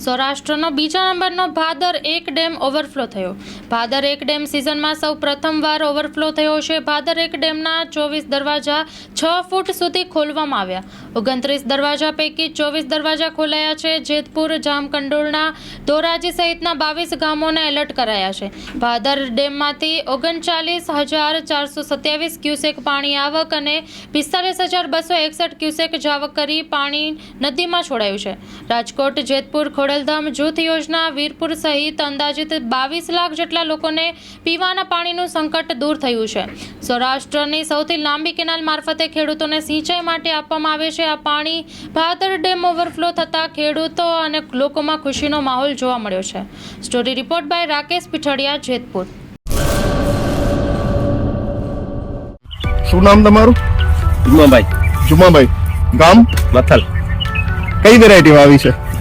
સૌરાષ્ટ્રનો બીજા નંબરનો ભાદર એક ડેમ ઓવરફ્લો થયો. ભાદર એક ડેમ સિઝનમાં સૌ પ્રથમવાર ઓવરફ્લો થયો છે. ભાદર એક ડેમના ચોવીસ દરવાજા છ ફૂટ સુધી ખોલવામાં આવ્યા. ઓગણત્રીસ દરવાજા પૈકી ચોવીસ દરવાજા ખોલાયા છે. જેતપુર, જામકંડોળના, ધોરાજી સહિતના બાવીસ ગામોને એલર્ટ કરાયા છે. ભાદર ડેમમાંથી ઓગણચાલીસ હજાર ચારસો સત્યાવીસ ક્યુસેક પાણી આવક અને પિસ્તાલીસ હજાર બસો એકસઠ ક્યુસેક જાવક કરી પાણી નદીમાં છોડાયું છે. રાજકોટ, જેતપુર ખોડલધામ જૂથ યોજના વીરપુર સહિત અંદાજિત બાવીસ લાખ જેટલા લોકોને પીવાના પાણીનું સંકટ દૂર થયું છે. સૌરાષ્ટ્રની સૌથી લાંબી કેનાલ મારફતે ખેડૂતોને સિંચાઈ માટે આપવામાં આવે છે. આ પાણી ભાદર ડેમ ઓવરફ્લો થતાં ખેડૂતો અને લોકોમાં ખુશીનો માહોલ જોવા મળ્યો છે. Story report by Rakesh Pithadiya Jetpur. શું નામ તમારું? જુમાભાઈ. જુમાભાઈ. ગામ? મથલ કઈ વેરાયટી આવી છે?